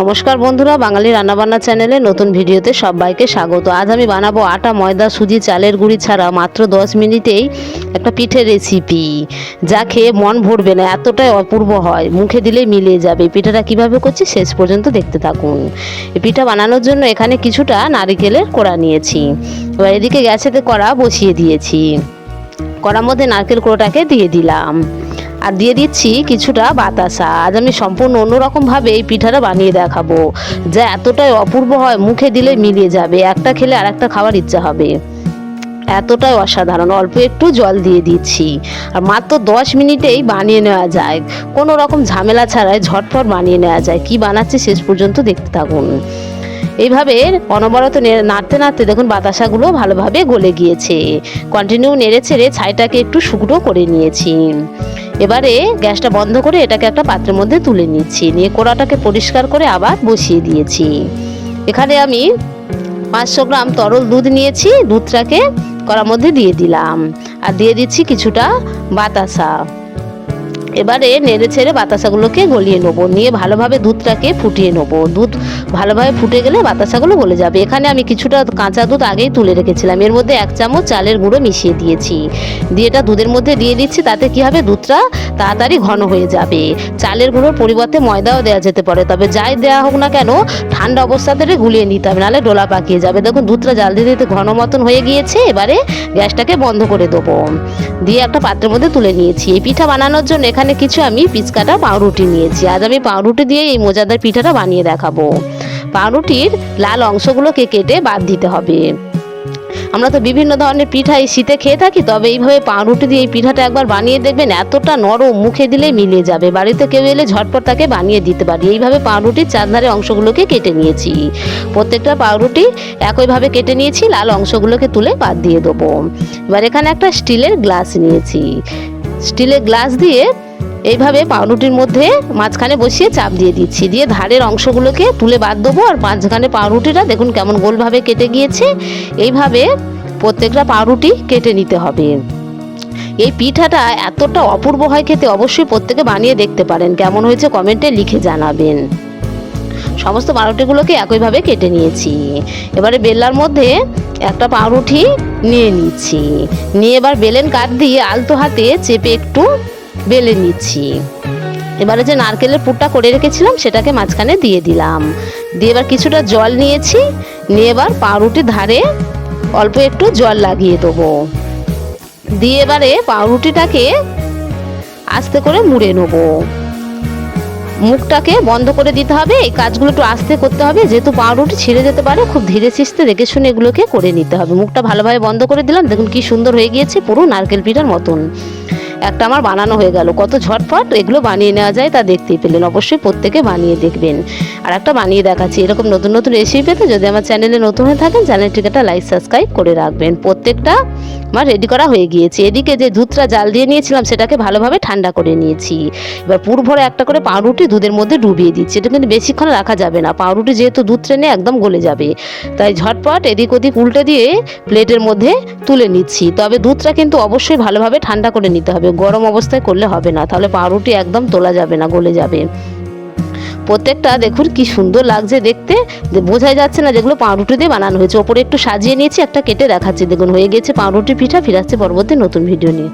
নমস্কার বন্ধুরা, বাঙালি রান্নাবান্না চ্যানেলে নতুন ভিডিওতে সবাইকে স্বাগত। আজ আমি বানাবো আটা, ময়দা, সুজি, চালের গুঁড়ি ছাড়া মাত্র দশ মিনিটেই একটা পিঠের রেসিপি যা খেয়ে মন ভরবে না, এতটাই অপূর্ব হয়। মুখে দিলে মিলিয়ে যাবে। পিঠাটা কীভাবে করছি শেষ পর্যন্ত দেখতে থাকুন। এই পিঠা বানানোর জন্য এখানে কিছুটা নারিকেলের কোড়া নিয়েছি। এবার এদিকে গ্যাসেতে কড়া বসিয়ে দিয়েছি। কড়ার মধ্যে নারকেল কোড়াটাকে দিয়ে দিলাম। আর দিয়ে দিচ্ছি কিছুটা বাতাসা। আজ আমি সম্পূর্ণ অন্যরকমভাবে এই পিঠাটা বানিয়ে দেখাবো। যা এতটাই অপূর্ব হয়, মুখে দিলে মিলিয়ে যাবে। একটা খেলে আর একটা খাওয়ার ইচ্ছা হবে। এতটাই অসাধারণ। অল্প একটু জল দিয়ে দিচ্ছি। আর মাত্র দশ মিনিটেই বানিয়ে নেওয়া যায়। কোনো রকম ঝামেলা ছাড়াই ঝটফট বানিয়ে নেওয়া যায়। কি বানাচ্ছে শেষ পর্যন্ত দেখতে থাকুন। এইভাবে অনবরত নাড়তে নাড়তে দেখুন বাতাসাগুলো ভালোভাবে গলে গিয়েছে। কন্টিনিউ নেড়ে ছেড়ে ছাইটাকে একটু শুকনো করে নিয়েছি। এবারে গ্যাসটা বন্ধ করে এটাকে একটা পাত্রের মধ্যে তুলে নিচ্ছি। নিয়ে কোড়াটাকে পরিষ্কার করে আবার বসিয়ে দিয়েছি। এখানে আমি পাঁচশো গ্রাম তরল দুধ নিয়েছি। দুধটাকে কড়ার মধ্যে দিয়ে দিলাম। আর দিয়ে দিচ্ছি কিছুটা বাতাসা। এবারে নেড়ে ছেড়ে বাতাসাগুলোকে গলিয়ে নেব। নিয়ে ভালোভাবে দুধটাকে ফুটিয়ে নেব। দুধ ভালোভাবে ফুটে গেলে বাতাসাগুলো গলে যাবে। এখানে আমি কিছুটা কাঁচা দুধ আগেই তুলে রেখেছিলাম। এর মধ্যে এক চামচ চালের গুঁড়ো মিশিয়ে দিয়েছি। দিয়ে এটা দুধের মধ্যে দিয়ে দিচ্ছি, তাতে কি হবে? দুধটা তাড়াতাড়ি ঘন হয়ে যাবে। চালের গুঁড়োর পরিবর্তে ময়দাও দেওয়া যেতে পারে। তবে যাই দেওয়া হোক না কেন, ঠান্ডা অবস্থাতে গুলিয়ে নিতে হবে, নাহলে ডোলা পাকিয়ে যাবে। দেখুন, দুধটা জাল দিতে ঘন মতন হয়ে গিয়েছে। এবারে গ্যাসটাকে বন্ধ করে দেবো। দিয়ে একটা পাত্রের মধ্যে তুলে নিয়েছি। এই পিঠা বানানোর জন্য এখানে কিছু আমি পিচকাটা পাউরুটি নিয়েছি। আজ আমি পাউরুটি দিয়ে এই মজাদার পিঠাটা বানিয়ে দেখাবো। পাউরুটির লাল অংশগুলোকে কেটে বাদ দিতে হবে। আমরা তো বিভিন্ন ধরনের পিঠা এই শীতে খেয়ে থাকি, তবে এইভাবে পাউরুটি দিয়ে এই পিঠাটা একবার বানিয়ে দেখবেন, এতটা নরম মুখে দিলে মিলে যাবে। বাড়িতে কেউ এলে ঝটপট তাকে বানিয়ে দিতে পারি। এইভাবে পাউরুটির চারধারে অংশগুলোকে কেটে নিয়েছি। প্রত্যেকটা পাউরুটি একইভাবে কেটে নিয়েছি, লাল অংশগুলোকে তুলে বাদ দিয়ে দেবো। এবার এখানে একটা স্টিলের গ্লাস নিয়েছি। স্টিলের গ্লাস দিয়ে এইভাবে পাউরুটির মধ্যে মাঝখানে বসিয়ে চাপ দিয়ে দিচ্ছি। দিয়ে ধারের অংশগুলোকে তুলে বাদ দেবো আর মাঝখানে পাউরুটিটা দেখুন কেমন গোলভাবে কেটে গিয়েছে। এইভাবে প্রত্যেকটা পাউরুটি কেটে নিতে হবে। এই পিঠাটা এতটা অপূর্ব হয় খেতে অবশ্যই প্রত্যেকে বানিয়ে দেখতে পারেন। কেমন হয়েছে কমেন্টে লিখে জানাবেন। সমস্ত পাউরুটিগুলোকে একইভাবে কেটে নিয়েছি। এবারে বেলার মধ্যে একটা পাউরুটি নিয়ে নিচ্ছি। নিয়ে এবার বেলেন কাঠ দিয়ে আলতো হাতে চেপে একটু বেলে নিচ্ছি। এবারে যে নারকেলের পুরটা করে রেখেছিলাম, সেটাকে মাঝখানে দিয়ে দিলাম। দিয়ে এবার কিছুটা জল নিয়েছি, নিয়ে এবার পাউরুটির ধারে অল্প একটু জল লাগিয়ে দেবো। দিয়ে এবারে পাউরুটিটাকে আস্তে করে মুড়ে নেব। মুখটাকে বন্ধ করে দিতে হবে, এই কাজগুলো একটু আস্তে করতে হবে। যেহেতু পাউরুটি ছিঁড়ে যেতে পারে, খুব ধীরে সিস্তে দেখে শুনে এগুলোকে করে নিতে হবে। মুখটা ভালোভাবে বন্ধ করে দিলাম, দেখুন কি সুন্দর হয়ে গিয়েছে পুরো নারকেল পিঠার মতন। একটা আমার বানানো হয়ে গেল। কত ঝটপট এগুলো বানিয়ে নেওয়া যায় তা দেখতেই পেলেন। অবশ্যই প্রত্যেকে বানিয়ে দেখবেন। আর একটা বানিয়ে দেখাচ্ছি। এরকম নতুন নতুন রেসিপি পেতে যদি আমার চ্যানেলে নতুন হয়ে থাকেন চ্যানেলটিকে একটা লাইক সাবস্ক্রাইব করে রাখবেন। প্রত্যেকটা আমার রেডি করা হয়ে গিয়েছে। এদিকে যে দুধটা জাল দিয়ে নিয়েছিলাম, সেটাকে ভালোভাবে ঠান্ডা করে নিয়েছি। এবার পুর ভরে একটা করে পাউরুটি দুধের মধ্যে ডুবিয়ে দিচ্ছি। এটা কিন্তু বেশিক্ষণ রাখা যাবে না। পাউরুটি যেহেতু দুধ ট্রেনে একদম গলে যাবে। তাই ঝটপট এদিক ওদিক উল্টে দিয়ে প্লেটের মধ্যে তুলে নিচ্ছি। তবে দুধটা কিন্তু অবশ্যই ভালোভাবে ঠান্ডা করে নিতে হবে। গরম অবস্থায় করলে হবে না। তাহলে পাউরুটি একদম তোলা যাবে না, গলে যাবে। প্রত্যেকটা দেখুন কি সুন্দর লাগছে দেখতে। বোঝাই যাচ্ছে না যেগুলো পাউরুটি দিয়ে বানানো হয়েছে। ওপরে একটু সাজিয়ে নিয়েছি, একটা কেটে দেখাচ্ছি। দেখুন, হয়ে গেছে পাউরুটি পিঠা ফিরাচ্ছে পরবর্তী নতুন ভিডিও নিয়ে।